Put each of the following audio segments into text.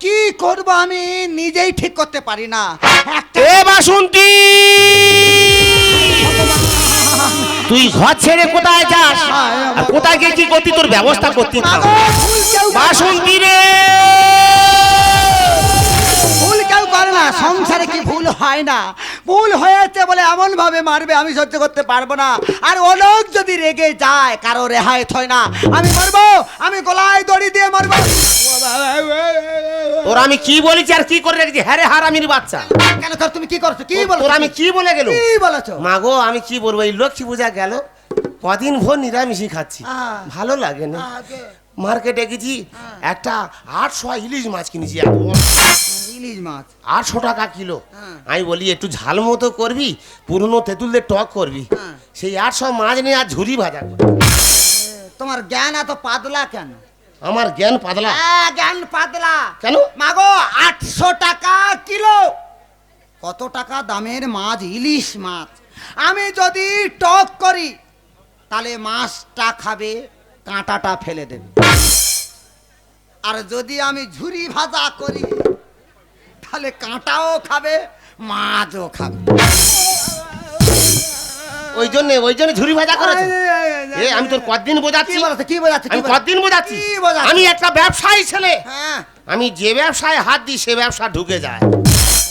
কি করব আমি নিজেই ঠিক করতে পারি না। এ বাসন্তী! তুই ঘর ছেড়ে কোথায় যাস? আর কোথায় গিয়ে কি করতি তোর ব্যবস্থা করতি না বাসন্তী রে! না সংসারে কি ভুল হয় না? ভুল হয়েছে বলে এমন ভাবে মারবে আমি সহ্য করতে পারব না। আর ও লোক যদি রেগে যায় কারও রেহাই হয় না। আমি মরবো আমি গলায় দড়ি দিয়ে মারবো। তোর আমি কি বলেছি আর কি করে রেখেছি? হ্যাঁ রে হারামির বাচ্চা। কেন তোর তুমি কি করছ? কি বলছো? তোর আমি কি বলে গেল কি বলেছ? মাগো আমি কি বলব? এই লক্ষ্মী পূজা গেল কদিন ভোর নিরামিষই খাচ্ছি। ভালো লাগে না। মার্কেটে গেছি একটা আটশো ইলিশ মাছ কিনেছি ইলিশ মাছ। আটশো টাকা কিলো। হ্যাঁ। আমি বলি একটু ঝাল মতো করবি পুরনো তেঁতুলদের টক করবি। হ্যাঁ। সেই আটশো মাছ নিয়ে আর ঝুরি ভাজা। তোমার জ্ঞান এত পাতলা কেন? আমার জ্ঞান পাতলা। হ্যাঁ, জ্ঞান পাতলা। কেন? মাগো আটশো টাকা কিলো। কত টাকা দামের মাছ ইলিশ মাছ? আমি যদি টক করি তাহলে মাছটা খাবে কাঁটাটা ফেলে দেবে। আর যদি আমি ঝুরি ভাজা করি তাহলে কাঁটাও খাবে মাছও খাবে। ওই জন্য ওই জন্য ঝুরি ভাজা করেছে? এ আমি তোর কদিন বোঝাচ্ছি? কি বোঝাচ্ছে আমি বোঝাচ্ছে? কদিন বোঝাচ্ছি? আমি একটা ব্যবসায়ী ছেলে। হ্যাঁ। আমি যে ব্যবসায় হাত দিই সে ব্যবসা ঢুকে যায়।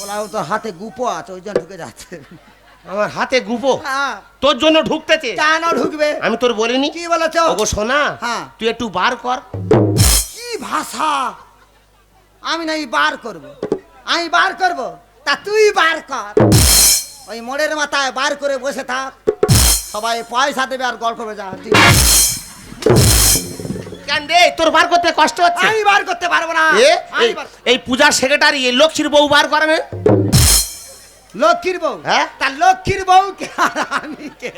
ওলাও তো হাতে গুপো আছে ওই জন্য ঢুকে যাচ্ছে। আমার হাতে গুপো হ্যাঁ। তোর জন্য ঢুকতেছে। কেন ঢুকবে। আমি তোর বলিনি? কি বলেছ? ওগো সোনা হ্যাঁ। তুই একটু বার কর। কি ভাষা? আমি নাই বার করব। আমি বার করব? তা তুই বার কর। ওই মোড়ের মাথায় বার করে বসে থাক। সবাই পয়সা দেবে আর গল্প করবে যা কেন রে? তোর বার করতে কষ্ট হচ্ছে। আমি বার করতে পারব না। এই- পূজার সেক্রেটারি লক্ষ্মীর বউ বার করে না লক্ষ্মীর বউ। হ্যাঁ? তা লক্ষ্মীর বউ কে? আমি কে?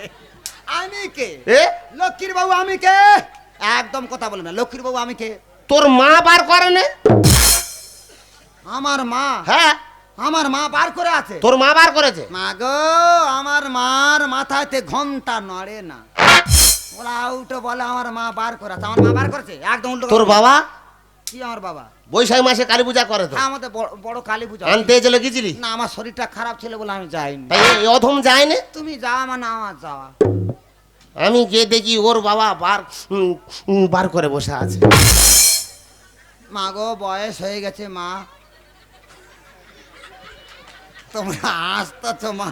আমি কে? এ? লক্ষ্মীর বউ আমি কে? একদম কথা বলবে না। লক্ষ্মীর বউ আমি কে? তোর মা বার করে না। আমার মা? হ্যাঁ। আমার মা বার করে আছে? তোর মা বার করেছে? মা গো আমার মার মাথাতে ঘণ্টা নড়ে না। ওরা উঠে বলে আমার মা বার করে আছে। আমার মা বার করেছে? একদম উল্টো তোর বাবা? কি আমার বাবা? বৈশাখ মাসে কালী পূজা করে তো। হ্যাঁ, আমাদের বড়- কালী পূজা। আনতে চলে গেছিলি না আমার শরীরটা খারাপ ছিল বলে আমি যাইনি। তাই এই অধম যায় না? তুমি যাওয়া মানে আমার যাওয়া। আমি গিয়ে দেখি ওর বাবা বার বার করে বসে আছে। মা গো বয়স হয়ে গেছে মা। তোমরা আসতেছ মা।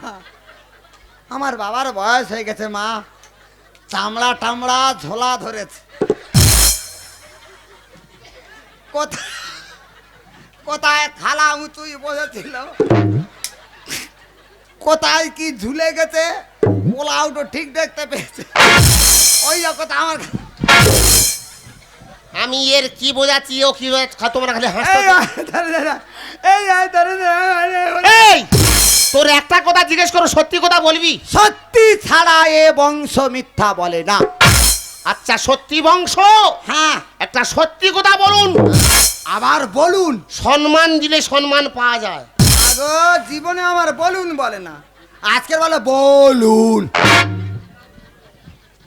আমার বাবার বয়স হয়ে গেছে মা। চামড়া টামড়া ঝোলা ধরেছে। কোথায় কোথায় খালা উঁচুই বসেছিল? কোথায় কি ঝুলে গেছে? পোলাউটো ঠিক দেখতে পেয়েছে। ওই কথা আমার আমি এর কি বোঝাচ্ছি ও কি? তোমরা খালি এই! তোর একটা কথা জিজ্ঞেস করো সত্যি কথা বলবি? সত্যি ছাড়া এ বংশ মিথ্যা বলে না। আচ্ছা সত্যি বংশ? হ্যাঁ। একটা সত্যি কথা বলুন। আবার বলুন। সম্মান দিলে সম্মান পাওয়া যায়। আগো জীবনে আমার বলুন বলে না। আজকের বলে বলুন।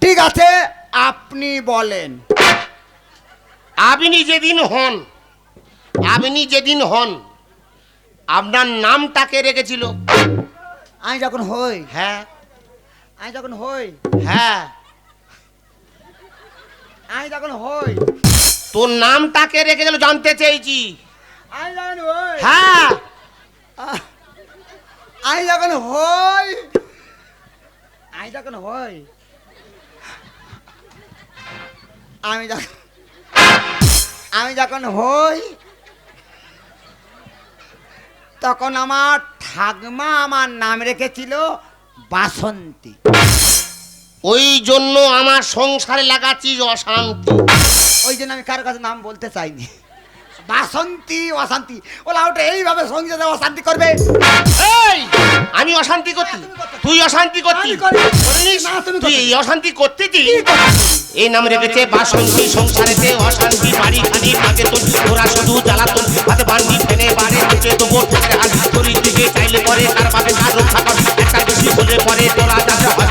ঠিক আছে আপনি বলেন। আপনি যেদিন হন আপনি যেদিন হন আপনার নামটাকে রেখেছিল? আমি যখন হই? হ্যাঁ। আমি যখন হই? হ্যাঁ। আমি যখন হই। তোর নামটাকে রেখেছিল জানতে চেয়েছি? আমি যখন হই। হ্যাঁ। আমি যখন হই। আমি যখন হই। আমি যখন আমি যখন হই তখন আমার ঠাকমা আমার নাম রেখেছিল বাসন্তী। ওই জন্য আমার সংসারে লাগাচ্ছিস অশান্তি। ওই জন্য আমি কারোর কাছে নাম বলতে চাইনি। বাসন্তী অশান্তি। ওলা ওটা এইভাবে সংসারে অশান্তি করবে। এই আমি অশান্তি করতি তুই অশান্তি করতি তুই এই অশান্তি করতে কি? এই নাম রেখেছে বাসন্তী সংসারেতে অশান্তি। বাড়ি খানি আগে তোর ওরা শুধু জ্বালাতন। হাতে বান্ডি ফেনে বাড়ে নিচে দেবো ঠোকরে হাত শরীর দিকে চাইলে পরে তার বাপে তার রক্ষা কর। একটা বেশি হলে পরে তোরা যাতে তোর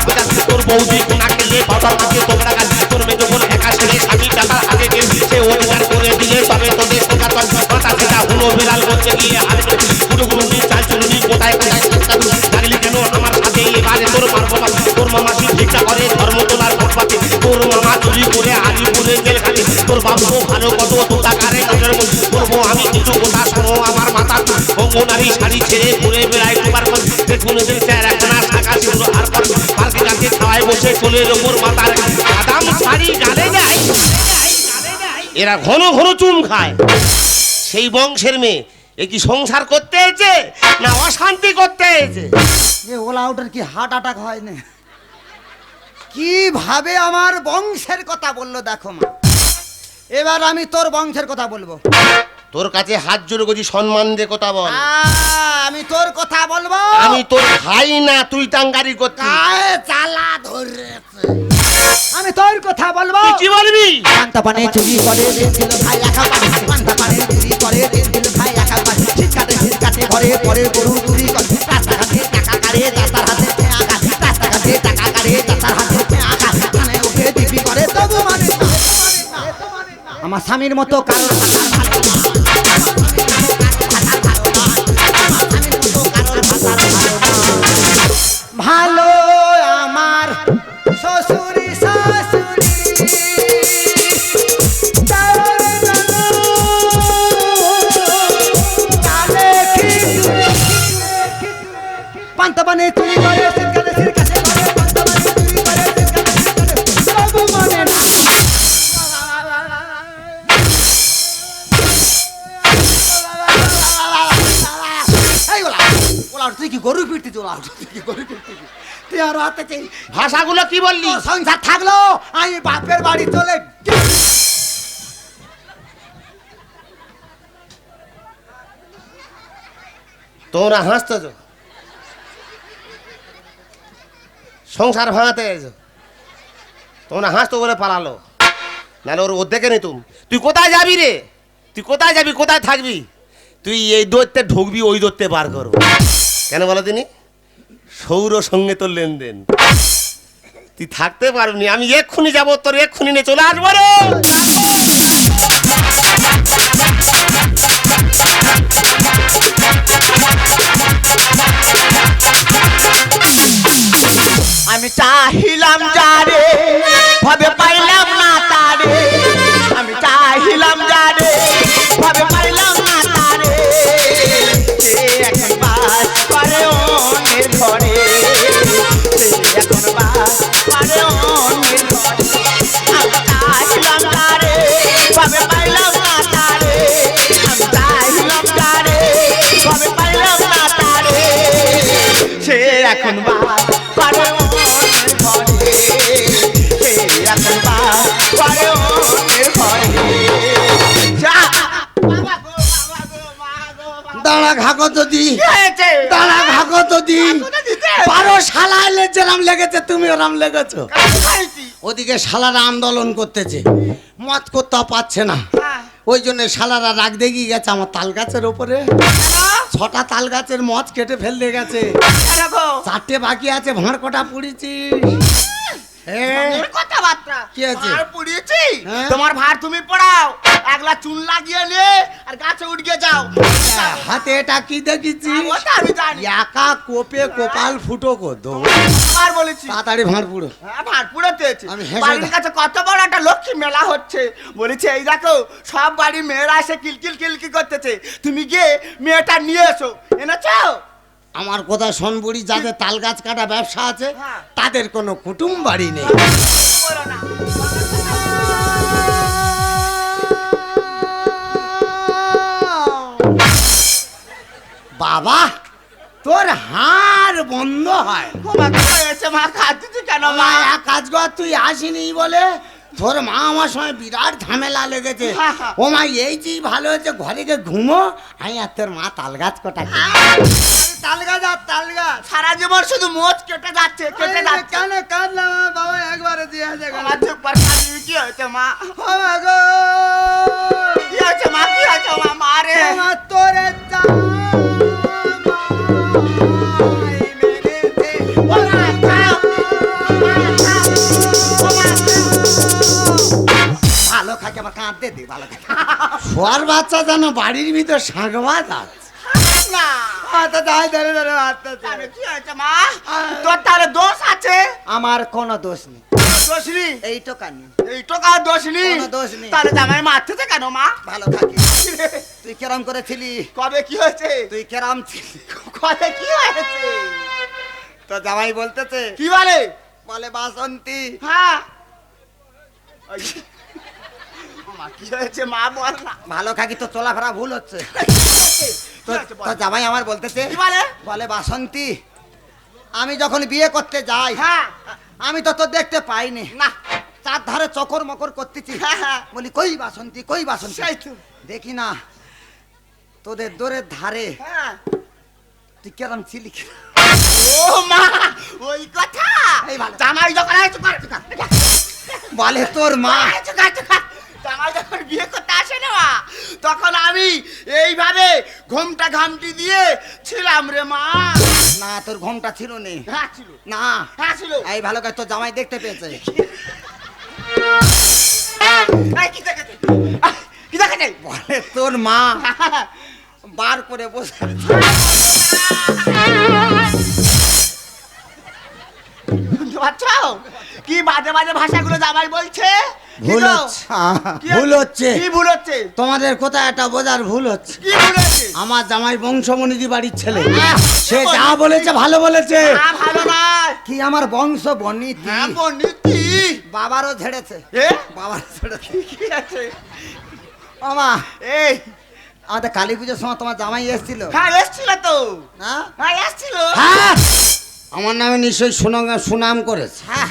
বৌদি কোনা খেলে বাবার মাকে তোমরা গাছ তোর মেজো বোন একা ছেলে স্বামী টাকা আগে কেউ অধিকার করে দিলে তবে তোদের সোজা তল মাথা সেটা বুনো বেড়াল করতে গিয়ে করে ফুটো গুলো চাল চুলুনি কোথায় কোথায় কেন? আমার এবারে তোর মারবো তোর মামা করে, ধর্ম তোলার ফুটপাতে তোর মামা চুরি করে আলিপুরে জেল খালি তোর বাবু ভালো কত দু টাকারে করব আমি কিছু কথা আমার মাথা অঙ্গনারী শাড়ি ছেড়ে ঘুরে বেড়াই তোমার স্যার ছিল আর খাওয়ায় বসে চুলের ওপর মাথার বাদাম শাড়ি গালে যায় এরা ঘন ঘন চুম খায়। সেই বংশের মেয়ে, এ কি সংসার করতে এসেছে? না অশান্তি করতে এসেছে? এ ওলা আউটের কি হার্ট অ্যাটাক হয় না? কীভাবে আমার বংশের কথা বলল দেখো মা? এবার আমি তোর বংশের কথা বলব। তোর কাছে হাত জোড়ে করছি সম্মান দিয়ে কথা বল। আমি তোর কথা বলব। আমি তোর ভাই না তুই টাঙ্গারি করতি চালা ধরেছে। আমি তোর কথা বলব। কি বলবি? পান্তা পানে চুরি করে দিয়েছিল ভাই একা পানে পান্তা পানে চুরি করে দিয়েছিল ভাই একা পানে শীতকাটে শীতকাটে ঘরে পরে গরু চুরি করে রাস্তাঘাটে টাকা কাড়ে রাস্তার হাতে আমার স্বামীর মতো কারও কি বললি? সংসার থাকল, আমি বাপের বাড়ি চলে তোমরা হাসতেছ? সংসার ভাঙাতে তোমরা হাসতো বলে পালালো। নাহলে ওর অর্ধেকে নিতুম তুই কোথায় যাবি রে? তুই কোথায় যাবি, কোথায় থাকবি? তুই এই দৈত্যে ঢুকবি, ওই দৈত্যে বার করো। কেন বলো তিনি? সৌর সঙ্গে তোর লেনদেন। তুই থাকতে পারবি আমি এক্ষুনি যাব, তোর এক্ষুনি নিয়ে চলে আসব রে। আমি চাহিলাম যারে ভাবে পাইলাম না তারে আমি চাহিলাম যারে ভাবে পাইলাম দাঁড়া ঘাকো কি হয়েছে? দাঁড়া ঘাকো কোথা দিতে? বারো শালা এলে যেরাম লেগেছে তুমি ওরাম লেগেছো। ওদিকে শালারা আন্দোলন করতেছে। মত করতে পারছে না। হ্যাঁ। ওই জন্য শালারা রাগ দেগিয়ে গেছে আমার তাল গাছের ওপরে। ছটা তাল গাছের মদ কেটে ফেলতে গেছে। চারটে বাকি আছে ভাঁড় কটা পুড়িছিস কথাবার্তা। কি আছে? ভাঁড় পুড়িয়েছি? হ্যাঁ? তোমার ভার তুমি পড়াও। একলা চুন লাগিয়ে নে আর গাছে উঠে যাও। হাতে এটা কি দেখেছি ওটা আমি জানি। একা কোপে কোপাল ফুটো কো দো আর বলেছি। তাড়াতাড়ি ভাঁড় পুড়ো। হ্যাঁ, ভার পুড়েতেছে আমি বাড়ির কাছে কত বড় একটা লক্ষ্মী মেলা হচ্ছে। বলেছে এই দেখো সব বাড়ি মেয়েরা এসে কিলকিল কিলকি করতেছে। তুমি গিয়ে মেয়েটা নিয়ে এসো। এনেছো? আমার কথা শোন বুড়ি যাদের তাল গাছ কাটা ব্যবসা আছে হ্যাঁ। তাদের কোনো কুটুম বাড়ি নেই। বাবা তোর হাড় বন্ধ হয়। কেন মা? কাজ কর তুই আসিনি বলে তোর মা আমার সময় বিরাট ঝামেলা লেগেছে হ্যাঁ, হ্যাঁ। ও মা এই যে ভালো হয়েছে ঘরে গিয়ে ঘুমো আমি আর তোর মা তাল গাছ কটা তাল গাছ আর তাল গাছ সারা জীবন শুধু মোচ কেটে যাচ্ছে কেটে যাচ্ছে কেন কাঁদলাম বাবা একবারে দিয়ে আছে চুপ করে কাঁদিবি, কি হয়েছে মা গো কি হয়েছে মা কি হয়েছে মা মা রে আমার তোরে ও মা, খাও। ভালো খাকে আমার কাঁদতে দে ভালো খাকে শোয়ার বাচ্চা যেন বাড়ির ভিতর শাঁখবাজ আছে। না। আমার কোনো দোষ নেই। দোষ নেই? এই এই টোকার দোষ নেই? দোষ নেই। তাহলে জামাই মারতেছে কেন মা? ভালো থাকি। তুই কেরাম করেছিলি কবে কি হয়েছে? তুই কেরাম ছিলি? কবে কি হয়েছে? তো জামাই বলতেছে কি বলে? বলে বাসন্তী হ্যাঁ। কি হয়েছে মা বল না। ভালো থাকি তো চলাফেরা ভুল হচ্ছে। তো জামাই আমার বলতেছে বলে? বলে বাসন্তী আমি যখন বিয়ে করতে যাই হ্যাঁ। আমি তো তো দেখতে পাইনি। না। চার ধারে চকর মকর করতেছি। হ্যাঁ, হ্যাঁ। বলি কই বাসন্তী কই বাসন্তী? দেখি না তোদের দোরের ধারে হ্যাঁ। তুই কেরাম ছিলি? ও মা ওই কথা। এই ভালো। জামাই যখন বলে তোর মা। জামাই যখন বিয়ে করতে আসে না মা, তখন আমি এইভাবে ঘোমটা ঘামটি দিয়ে ছিলাম রে মা। না তোর ঘোমটা ছিল নে হ্যাঁ ছিল। না। হ্যাঁ ছিল। এই ভালো কাজ তোর জামাই দেখতে পেয়েছে। এই, কি দেখেছে বলে তোর মা। বার করে বসে শুনতে পাচ্ছ কি বাজে বাজে ভাষাগুলো জামাই বলছে? ভুল হচ্ছে। ভুল হচ্ছে। কি ভুল হচ্ছে? তোমাদের কোথায় একটা বোঝার ভুল হচ্ছে? কি ভুল হচ্ছে? আমার জামাই বংশমণিদি বাড়ির ছেলে। সে যা বলেছে? ভালো বলেছে। না ভালো নয়। কি আমার বংশ বর্ণিতি? হ্যাঁ বর্ণিতি। বাবারও ঝেড়েছে। এ? বাবার ঝেড়েছে। কি আছে? মামা এই। আমাদের কালী পুজোর সময় তোমার জামাই এসেছিল। হ্যাঁ এসছিল তো। না? হ্যাঁ এসছিল। হ্যাঁ। আমার নামে নিশ্চয়ই সুনাম সুনাম করেছে। হ্যাঁ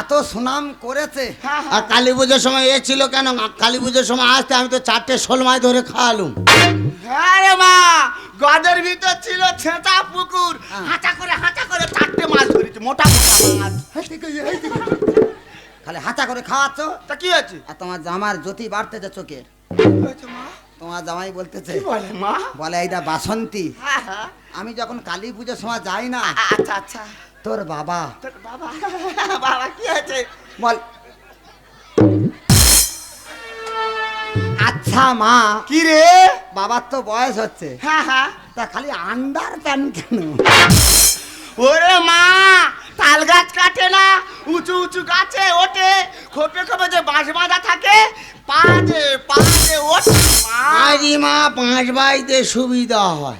এত সুনাম করেছে। হ্যাঁ আর কালী পুজোর সময় এ ছিল কেন? কালী পুজোর সময় আসতে আমি তো চারটে শোল মাছ ধরে খাওয়ালুম। হ্যাঁ রে মা গদের ভিতর ছিল ছেঁচা পুকুর। হ্যাঁ। হাঁচা করে হাঁচা করে চারটে মাছ ধরেছে মোটা মোটা মাছ। খালি হাঁচা করে খাওয়াচ্ছ? তা কি আছে আর তোমার জামার জ্যোতি বাড়তেছে চোখের মা? তোমার জামাই বলতেছে বলে মা? বলে এইটা বাসন্তী। আমি যখন কালী পুজোর সময় যাই না আচ্ছা আচ্ছা। তোর বাবা। তোর বাবা? বাবা কি আছে বল। আচ্ছা মা। কি রে? বাবার তো বয়স হচ্ছে। হ্যাঁ হ্যাঁ তা খালি আন্ডার প্যান্ট কেন? ওরে মা তাল গাছ কাটে না উঁচু উঁচু গাছে ওঠে। খোপে খোপে যে বাঁশ বাঁধা থাকে পাঁচে পাঁচে ওঠে আরি মা পাঁচ বাইতে সুবিধা হয়।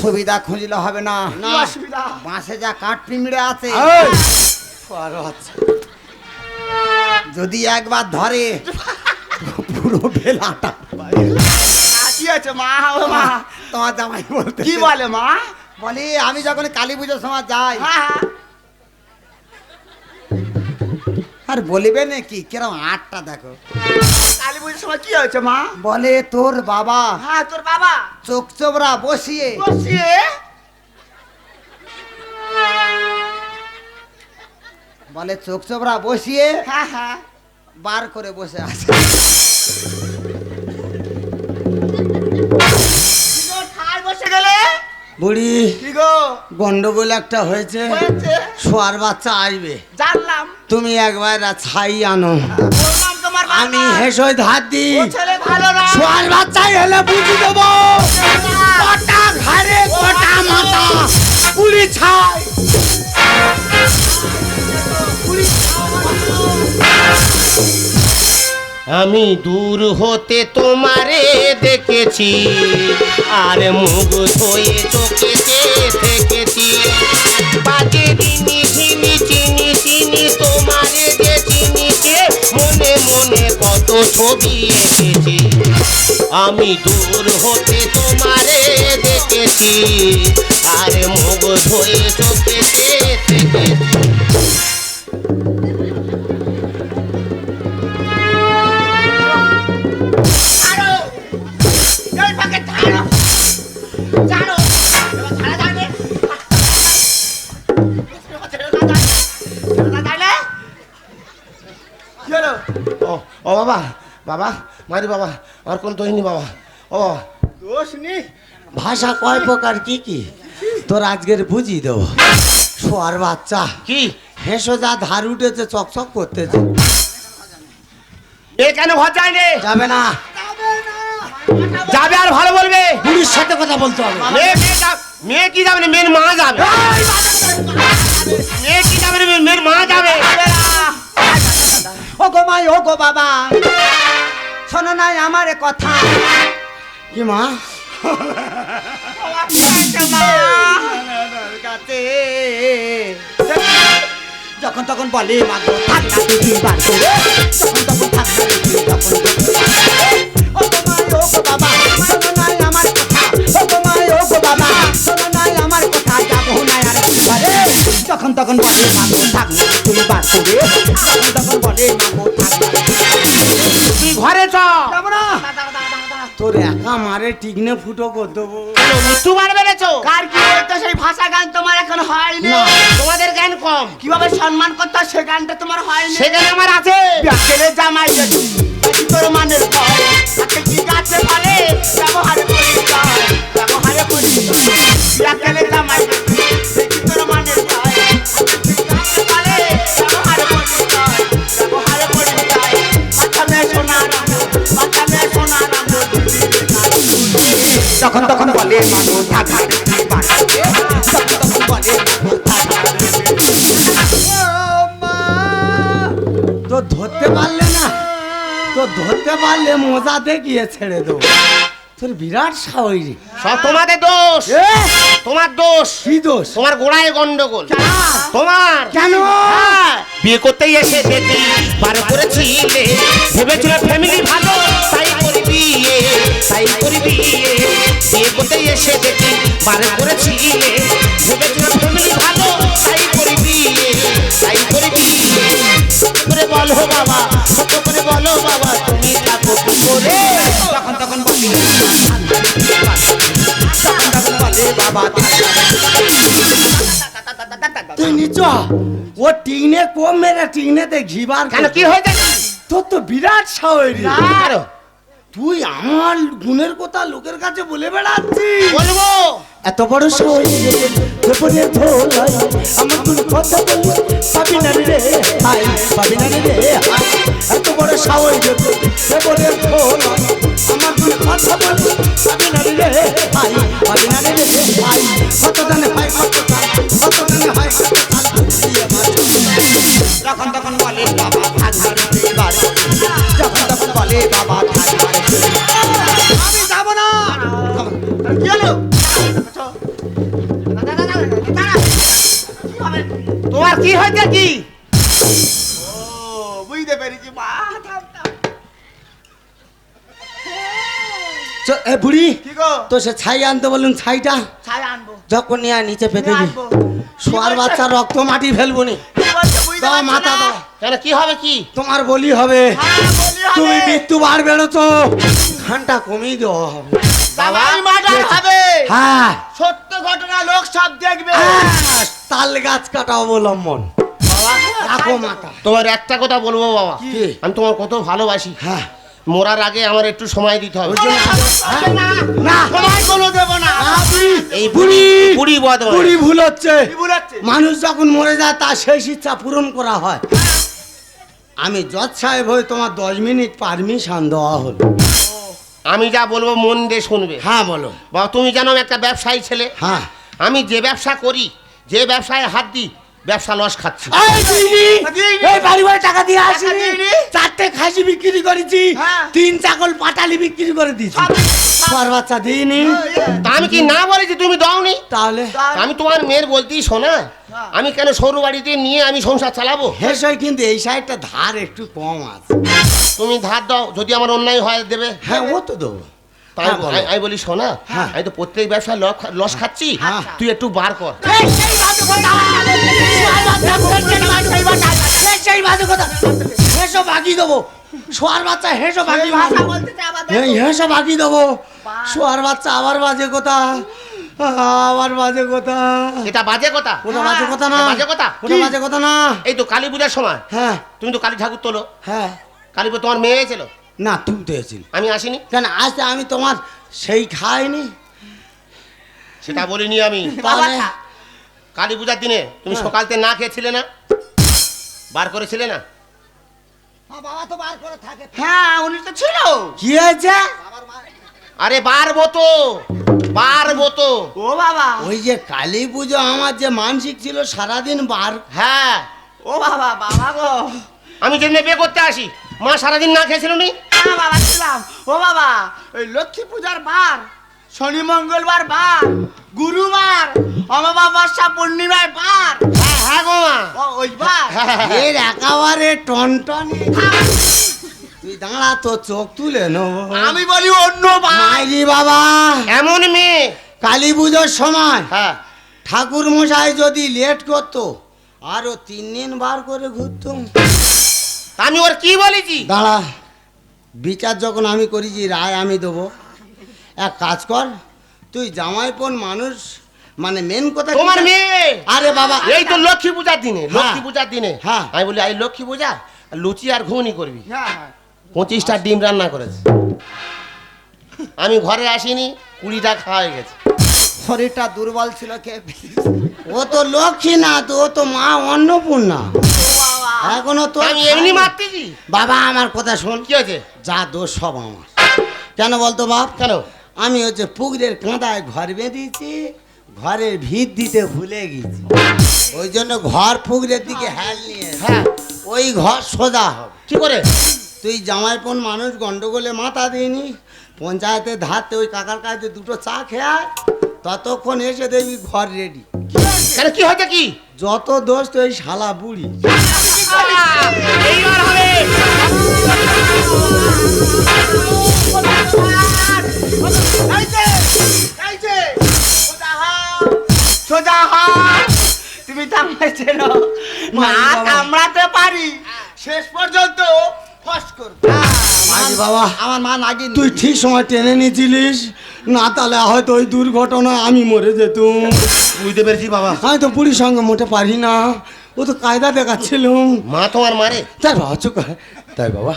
সুবিধা খুঁজলে হবে না। অসুবিধা? বাঁশে যা কাঠ পিমড়ে আছে। যদি একবার ধরে পুরো বেলাটা কি আছে মা মা? তোমার জামাই বলতে কি বলে মা? বলি আমি যখন কালী পুজোর সময় যাই হ্যাঁ হ্যাঁ। আর বলিবে নাকি কিরম আটটা দেখো। কালী পুজোর সময় কি হয়েছে মা? বলে তোর বাবা হ্যাঁ তোর বাবা। চোখ চোবরা বসিয়ে বসিয়ে বলে চোখ চোবরা বসিয়ে হ্যাঁ হ্যাঁ। বার করে বসে আছে। কি বুড়ি কি গো? গন্ডগোল একটা হয়েছে। শোয়ার বাচ্চা আসবে জানলাম। তুমি একবার ছাই আনো। আমি হেসো ধার দি শোয়ার বাচ্চাই এলে বুঝি দেবো। কটা ঘরে কটা মাথা। আমি দূর হতে তোমারে দেখেছি, আর মুখ ধুয়ে চোখেতে থেকেছি। বাজে দিনি চিনি চিনি চিনি তোমারে যে চিনিছে মনে মনে কত ছবি এঁকেছি। আমি দূর হতে তোমারে দেখেছি, আর মুখ ধুয়ে চোখেতে থেকেছি। বাবা মারি বাবা আর কোন তৈনি বাবা। ও বাবা দোষ নি ভাষা কয় প্রকার কি কি? তোর আজকের বুঝি দেবো। শোয়ার বাচ্চা কি? হেসো যা ধার উঠেছে চকচক করতেছে। এ কেন ঘর যায় রে যাবে না। যাবে না কথা বলতে হবে। মেয়ে মেয়ে যা- মেয়ে কি যাবে না? মেয়ের মা যাবে। মেয়ে কি যাবে না? মেয়ের- মেয়ের মা যাবে। ও গো মাই ও গো বাবা। শোনো নাই আমার কথা। কি মা? যখন তখন বলে মাগো যখন তখন তখন ও গো মাই ও গো বাবা শোনো নাই আমার কথা। ও গো ও গো বাবা শোনো নাই আমার কথা। যাব না আর যখন তখন বলে মাগো যখন তখন বলে মাগো তোর একা মারে টিকনে ফুটো করে দেবো কেন বেড়েছো কার কি বলতো সেই ভাষা গান তোমার এখন হয় না। তোমাদের জ্ঞান কম। কীভাবে সম্মান করতে হয় সে গানটা তোমার হয়নি সেখানে আমার আছে। ছেলে জামাই তোর মানের তাকে কি গাছে ফলে ব্যবহার পরিষ্কার ব্যবহারে ছেলে জামাই তখন তখন বলে থাক তো ধরতে পারলে না তো ধরতে পারলে মজা দেখিয়ে ছেড়ে দেবো। তোর বিরাট সাহস সব তোমাদের দোষ। তোমার দোষ। কি দোষ? তোমার গোড়ায় গন্ডগোল। তোমার। কেন? হ্যাঁ, বিয়ে করতেই এসে দেখি পার করেছিলে ভেবেছিল ফ্যামিলি ভালো তাই তাই করি বিয়ে। বিয়ে করতেই এসে দেখি পার করেছিলে ফ্যামিলি ভালো তাই করি বিয়ে তাই করি বিয়ে। করে বলো বাবা সত্য করে বলো বাবা তুমি থাকো কি করে যখন তখন বলে যখন তখন বলে বাবা তুই নিচ ও টিনে কম মেরে টিনেতে ঘিবার কেন কি হয়ে যাচ্ছে তোর তো বিরাট সাহস আরও তুই আমার গুণের কথা লোকের কাছে বলে বেড়াচ্ছিস। বলব? এত বড় গোপনে ধোলাই আমার কোন কথা বলি পাবি না রে হাই পাবি না রে এত বড় সাহস গোপনে আমার কোন কথা বলি পাবি না রে হাই পাবি না রে হাই কত জানে হাই কত তো সে ছাই আনতে বলুন ছাইটা ছাই আনব। যখন নিয়ে নিচে পেতে। শোয়ার বাচ্চা রক্ত মাটি ফেলব নি। মাথা দাও। কেন কি হবে কি? তোমার বলি হবে। হ্যাঁ, বলি হবে। তুমি মৃত্যু বার বেরোতো ঘণ্টা কমিয়ে দেওয়া হবে। দাবাই মার্ডার হবে। হ্যাঁ। সত্য ঘটনা লোক সব দেখবে। হ্যাঁ, তাল গাছ কাটা অবলম্বন। রাখো মাথা। তোমার একটা কথা বলব বাবা। আমি তোমার কত ভালোবাসি। হ্যাঁ। মরার আগে আমার একটু সময় দিতে হবে। না তোমায় কোনো দেবো না। এই বুড়ি বুড়ি বদমাইশ। বুড়ি ভুল হচ্ছে। কি ভুল হচ্ছে? মানুষ যখন মরে যায় তার শেষ ইচ্ছা পূরণ করা হয়। আমি জজ সাহেব হয়ে তোমার দশ মিনিট পারমিশন দেওয়া হলো। আমি যা বলব মন দিয়ে শুনবে। হ্যাঁ বলো। বাবা তুমি জানো একটা ব্যবসায়ী ছেলে। হ্যাঁ। আমি যে ব্যবসা করি যে ব্যবসায় হাত দিই ব্যবসা লস খাচ্ছি। এই বাড়ি বাড়ি টাকা দিয়ে আসিনি। চারটে খাসি বিক্রি করেছি। হ্যাঁ। তিন চাকল পাটালি বিক্রি করে দিয়েছি। বাচ্চা দিইনি। তা আমি কি না বলেছি তুমি দাওনি? তাহলে? আমি তোমার মেয়ের বলতেই শোনা। আমি কেন সরু বাড়িতে নিয়ে আমি সংসার চালাবো? হেসই কিন্তু এই সাইডটা ধার একটু কম আছে। তুমি ধার দাও যদি আমার অন্যায় হয় দেবে। হ্যাঁ ও তো দেবো। তাই হ্যাঁ, বলো। আমি- বলি শোনা হ্যাঁ। আমি তো প্রত্যেক ব্যবসায় লস খাচ্ছি হ্যাঁ। তুই একটু বার কর। সেই বাজে কথা হেসো বাকি দেবো। শোয়ার বাচ্চা হেসো হেসো বাকি দেবো। শোয়ার বাচ্চা আবার বাজে কথা। আবার বাজে কথা। এটা বাজে কথা। ওটা বাজে কথা না। বাজে কথা? ওটা কি? বাজে কথা না। এই তো কালী পূজার সময়। হ্যাঁ। তুমি তো কালী ঠাকুর তোলো। হ্যাঁ। কালী পুজো তোমার মেয়ে হয়েছিল না তুমি তো এসেছিল আমি আসিনি? কেন আজ আমি তোমার সেই খাইনি। সেটা বলিনি আমি। তাহলে কালী পূজার দিনে তুমি হ্যাঁ। সকালতে না খেয়েছিলে না? বার করেছিলে না? বাবা তো বার করে থাকে। হ্যাঁ উনি তো ছিল। কি হয়েছে? আরে বারবো তো বারবো তো ও বাবা। ওই যে কালী পুজো আমার যে মানসিক ছিল সারাদিন বার। হ্যাঁ। ও বাবা বাবা গো। আমি যেদিন বিয়ে করতে আসি মা সারাদিন না খেয়েছিল নি? হ্যাঁ বাবা ছিলাম। ও বাবা ওই লক্ষ্মী পূজার বার শনি মঙ্গলবার বার গুরুবার অমাবাস্যা পূর্ণিমার বার। হ্যাঁ হ্যাঁ গো মা। ওই বার? এর একেবারে টনটনি। তুই দাঁড়া তো চোখ তুলে নেব। আমি বলি অন্য বার। মাইরি বাবা। এমন মেয়ে? কালী পুজোর সময় হ্যাঁ। ঠাকুর মশাই যদি লেট করতো আরও তিন দিন বার করে ঘুরতুম। আমি ওর কি বলেছি? দাঁড়া বিচার যখন আমি করেছি রায় আমি দেবো। এক কাজ কর তুই জামাইপন মানুষ মানে মেন কথা তোমার মেয়ে! আরে বাবা। এই তো লক্ষ্মী পূজার দিনে লক্ষ্মী পূজার দিনে। হ্যাঁ। আমি বলি এই লক্ষ্মী পূজা লুচি আর ঘুগনি করবি। হ্যাঁ হ্যাঁ। পঁচিশটা ডিম রান্না করেছে। আমি ঘরে আসিনি কুড়িটা খাওয়া হয়ে গেছে। শরীরটা দুর্বল ছিল কে ও তো লক্ষ্মী না তো ও তো মা অন্নপূর্ণা। এখনও তো আমি এমনি মারতেছি? বাবা আমার কথা শোন। কি হয়েছে? যা দোষ সব আমার। কেন বলতো বাপ? কেন? আমি হচ্ছে পুকুরের কাঁদায় ঘর বেঁধেছি ঘরের ভিত দিতে ভুলে গেছি। ওই জন্য ঘর পুকুরের দিকে হ্যাল নিয়ে হ্যাঁ। ওই ঘর সোজা হবে। কি করে? তুই জামাইপন মানুষ গন্ডগোলে মাথা দিইনি? পঞ্চায়েতের ধারতে ওই কাকার কাছে দুটো চা খেয়ে আয়, ততক্ষণ এসে দেখবি ঘর রেডি কেন কি হয়েছে কি? যত দোষ তো ওই শালা বুড়ি। এইবার হবে। এই যে এই যে সোজা হাত। তুমি চেনো। মা কামড়াতে পারি। শেষ পর্যন্ত ফস করব। বাবা আমার মা নাগিন। তুই ঠিক সময় টেনে নিয়েছিলিস? না তাহলে হয়তো ওই দুর্ঘটনা আমি মরে যেতুম। বুঝতে পেরেছি বাবা। আমি তো বুড়ির সঙ্গে মোটে পারি না। ও তো কায়দা দেখাচ্ছিল মা তোমার মারে? তাই বাবা চুপ তাই বাবা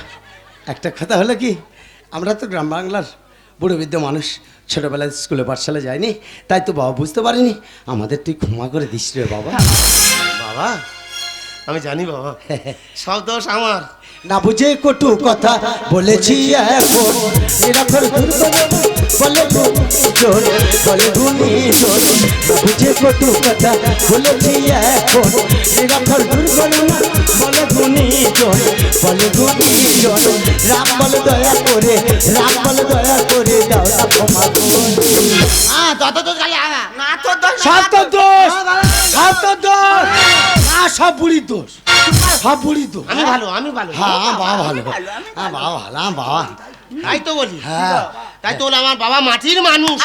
একটা কথা হলো কি আমরা তো গ্রাম বাংলার বুড়ো বৃদ্ধ মানুষ ছোটোবেলায় স্কুলে পাঠশালা যায়নি তাই তো বাবা বুঝতে পারিনি। আমাদের তুই ক্ষমা করে দিস রে বাবা। বাবা আমি জানি বাবা সব দোষ আমার। না বুঝে কটু কথা বলেছি এখন। নিরাখর দুর্বল বলে জোর বলে গুনি জোর না বুঝে কটু কথা বলেছি এখন। নিরাখর দুর্বল বলে গুনি জোর বলে গুনি জোর রাম বলে দয়া করে রাম বলে দয়া করে দাও না ক্ষমা করে। হ্যাঁ তত তো খালি আগা না তো দোষ সব তো দোষ সব তো দোষ। না সব বুড়ির দোষ। সব বুড়ির দোষ। আমি ভালো আমি ভালো। হ্যাঁ আমার বাবা ভালো। হ্যাঁ বাবা ভালো আমার বাবা। তাই তো বলি। হ্যাঁ। তাই তো বলে আমার বাবা মাটির মানুষ।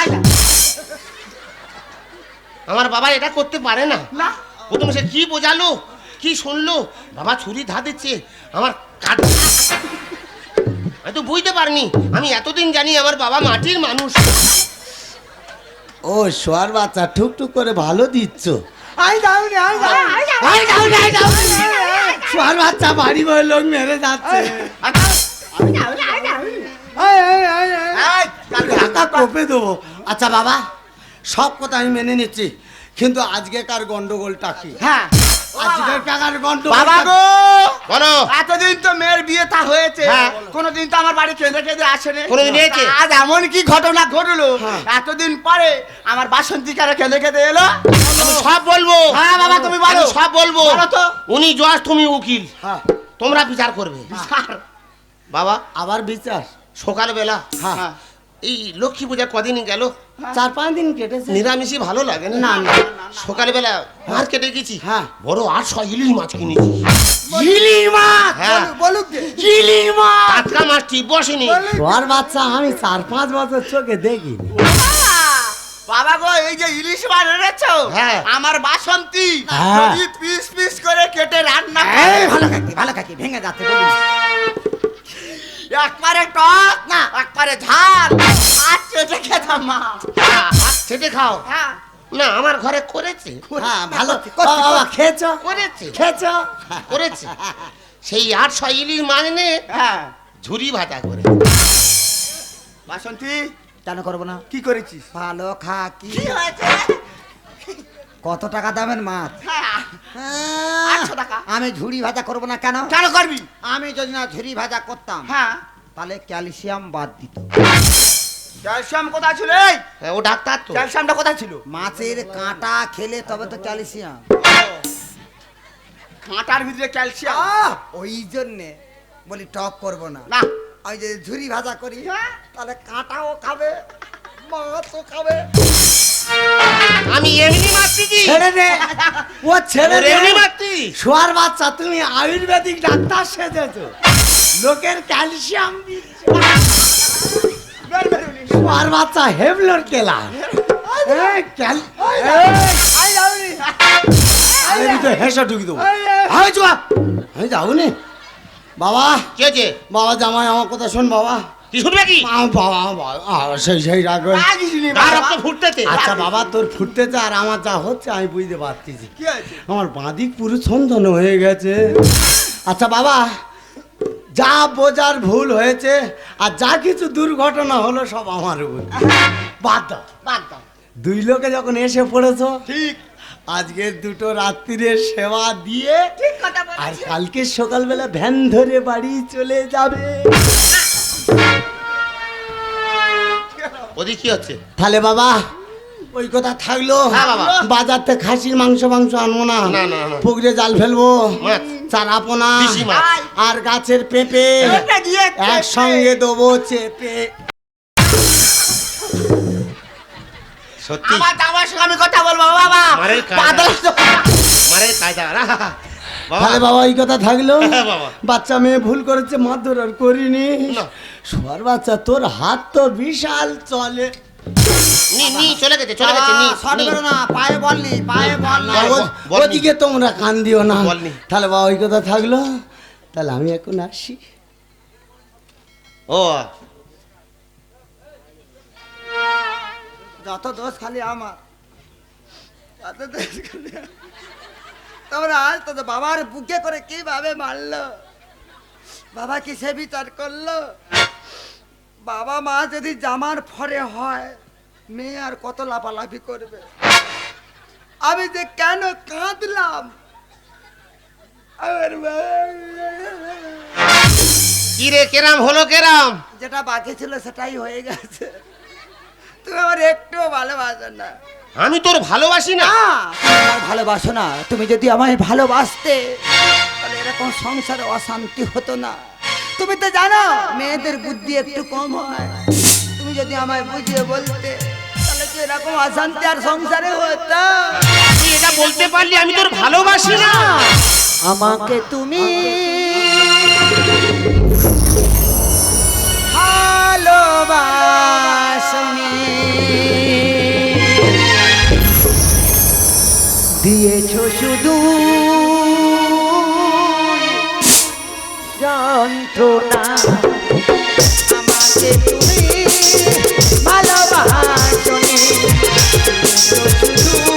আমার বাবা এটা করতে পারে না। না। প্রথম সে কি বোঝালো কি শুনলো? বাবা ছুরি ধা দিচ্ছে আমার কাট আমি তো বুঝতে পারিনি আমি এতদিন জানি আমার বাবা মাটির মানুষ। ও শোয়ার বাচ্চা টুকটুক করে ভালো দিচ্ছ। আই দাও আই দাও। আই দাও, আই দাও। বাচ্চা বাড়ি বয়ে লোক মেরে যাচ্ছে। টাকা কোপে দেবো। আচ্ছা বাবা সব কথা আমি মেনে নিচ্ছি কিন্তু আজকে কার গন্ডগোলটা কি? হ্যাঁ। বাবা। গো! বলো। এতদিন তো মেয়ের বিয়ে তা হয়েছে। হ্যাঁ। কোনোদিন তো আমার বাড়ি কেঁদে কেঁদে আসেনি কোনোদিন এসেছে? আজ এমন কি ঘটনা ঘটলো? হ্যাঁ। এতদিন পরে আমার বাসন্তিকারে কেঁদে কেঁদে এলো। আমি সব বলব। হ্যাঁ বাবা তুমি বলো। সব বলব। বলো তো। উনি জজ তুমি উকিল। হ্যাঁ। তোমরা বিচার করবে। বাবা আবার বিচার। সকালবেলা হ্যাঁ। এই লক্ষ্মী পূজা কদিন গেল? চার পাঁচ দিন কেটেছে। নিরামিষই ভালো লাগে না? না, না, সকালবেলা মার্কেটে গেছি। হ্যাঁ। বড় আটশো ইলিশ মাছ কিনেছি। মাছ? হ্যাঁ। বলুক দে। মাছ? টাটকা মাছ ঠিক বসেনি বাচ্চা আমি চার পাঁচ বছর চোখে দেখিনি। বাবা গো এই যে ইলিশ মাছ এনেছো? হ্যাঁ। আমার বাসন্তী। হ্যাঁ। পিস পিস করে কেটে রান্না ভালো কাকি ভালো কাকি ভেঙে যাচ্ছে একবারে টক না একবারে ঝাল। আর চেটে খেতাম মা। হাত সেটে খাও। হ্যাঁ। না আমার ঘরে করেছে। হ্যাঁ ভালো। খেয়েছ? করেছে। খেয়েছ? করেছে। সেই আটশো ইলিশ মাছ নে হ্যাঁ। ঝুরি ভাজা করে বাসন্তী কেন করব না? কি করেছিস? ভালো খা কি হয়েছে? কত টাকা দামের মাছ? হ্যাঁ, হ্যাঁ, আটশো টাকা। আমি ঝুড়ি ভাজা করব না কেন? কেন করবি? আমি যদি না ঝুড়ি ভাজা করতাম হ্যাঁ। তাহলে ক্যালসিয়াম বাদ দিত। ক্যালসিয়াম কোথায় ছিল হ্যাঁ, ও ডাক্তার তো। ক্যালসিয়ামটা কোথায় ছিল? মাছের কাঁটা খেলে তবে তো ক্যালসিয়াম। কাঁটার ভিতরে ক্যালসিয়াম। ওই জন্যে বলি টক করব না। না। আমি যদি ঝুরি ভাজা করি তাহলে কাঁটাও খাবে মাছও খাবে। আমি এমনি মারতেছি ছেড়ে দে। ও ছেড়ে দে। এমনি মারতি শোয়ার বাচ্চা তুমি আয়ুর্বেদিক ডাক্তার সেজেছো। লোকের ক্যালসিয়াম দিচ্ছে। শোয়ার বাচ্চা হেভলোর কেলা। হেসে ঢুকি দেবো। আমি চুয়া। আমি যাব বাবা। কি বাবা জামাই আমার কথা শোন বাবা। কি শুনবে কি? আ, বাবা বাবা, আ, সেই সেই রাখবে রক্ত ফুটতেছে। আচ্ছা বাবা তোর ফুটতেছে আর আমার যা হচ্ছে আমি বুঝতে পারতেছি। কি আছে আমার বাঁদিক পুরো হয়ে গেছে। আচ্ছা বাবা যা বোঝার ভুল হয়েছে আর যা কিছু দুর্ঘটনা হলো সব আমার ভুল বাদ দাও। বাদ দাও। দুই লোকে যখন এসে পড়েছো ঠিক। আজকে দুটো রাত্রিরের সেবা দিয়ে ঠিক আর কালকে সকালবেলা ভ্যান ধরে বাড়ি চলে যাবে। ওদিকে কি হচ্ছে? তাহলে বাবা ওই কথা থাকল। হ্যাঁ, বাজার থেকে খাসির মাংস মাংস আনব না। না, না, না। পুকুরে জাল ফেলব। আর গাছের পেঁপে একসঙ্গে দেবো চেপে। সত্যি? আমার আমার সঙ্গে আমি কথা বলব বাবা। কায়দা। বাবা। তাহলে বাবা এই কথা থাকল। হ্যাঁ, বাচ্চা মেয়ে ভুল করেছে মারধর আর করিনি। বাচ্চা তোর হাত তো বিশাল চলে। নি নি চলে গেছে চলে গেছে নি শর্ট করো না পায়ে বল নি পায়ে বল না। বল, ও- বল নি। ওদিকে তোমরা কান দিও না। তাহলে বাবা ওই কথা থাকল। তাহলে আমি এখন আসি। ও। যত দোষ খালি আমার। যত দোষ খালি। তোমরা আজ তো বাবার বুকে করে কীভাবে মারলো? বাবা কিসে বিচার করল। বাবা মা যদি জামার ফরে হয় মেয়ে আর কত লাফালাফি করবে? আমি যে কেন কাঁদলাম? আমার মা- কি রে কেরাম হলো কেরাম? যেটা বাকি ছিল সেটাই হয়ে গেছে। তুমি আমার একটুও ভালোবাসো না। আমি তোর ভালোবাসি না। ভালোবাসো না। তুমি যদি আমায় ভালোবাসতে তাহলে এরকম সংসারে অশান্তি হতো না। তুমি তো জানো মেয়েদের বুদ্ধি একটু কম হয়। তুমি যদি আমায় বুঝিয়ে বলতে তাহলে কি এরকম অশান্তি আর সংসারে হতো? তুই এটা বলতে পারলি আমি তোর ভালোবাসি না। আমাকে তুমি ভালোবাসনি। দিয়েছ শুধু যন্ত্রণা। আমাকে তুমি ভালোবাসনি। শুধু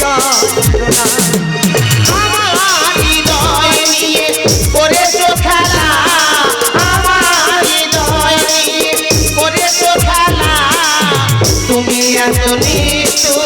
যন্ত্রণা। তুমি এত নিষ্ঠুর।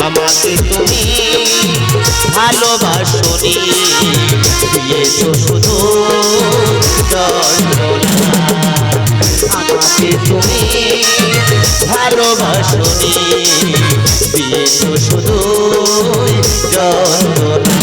আমাকে তুমি ভালোবাসনি। দিয়েছ শুধু আমাকে তুমি ভালোবাসনি। দিয়েছ শুধু যন্ত্রণা